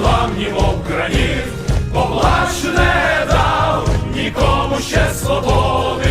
славні, мов граніт, бо плач не дав нікому ще свободи.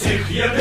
всіх єдиний.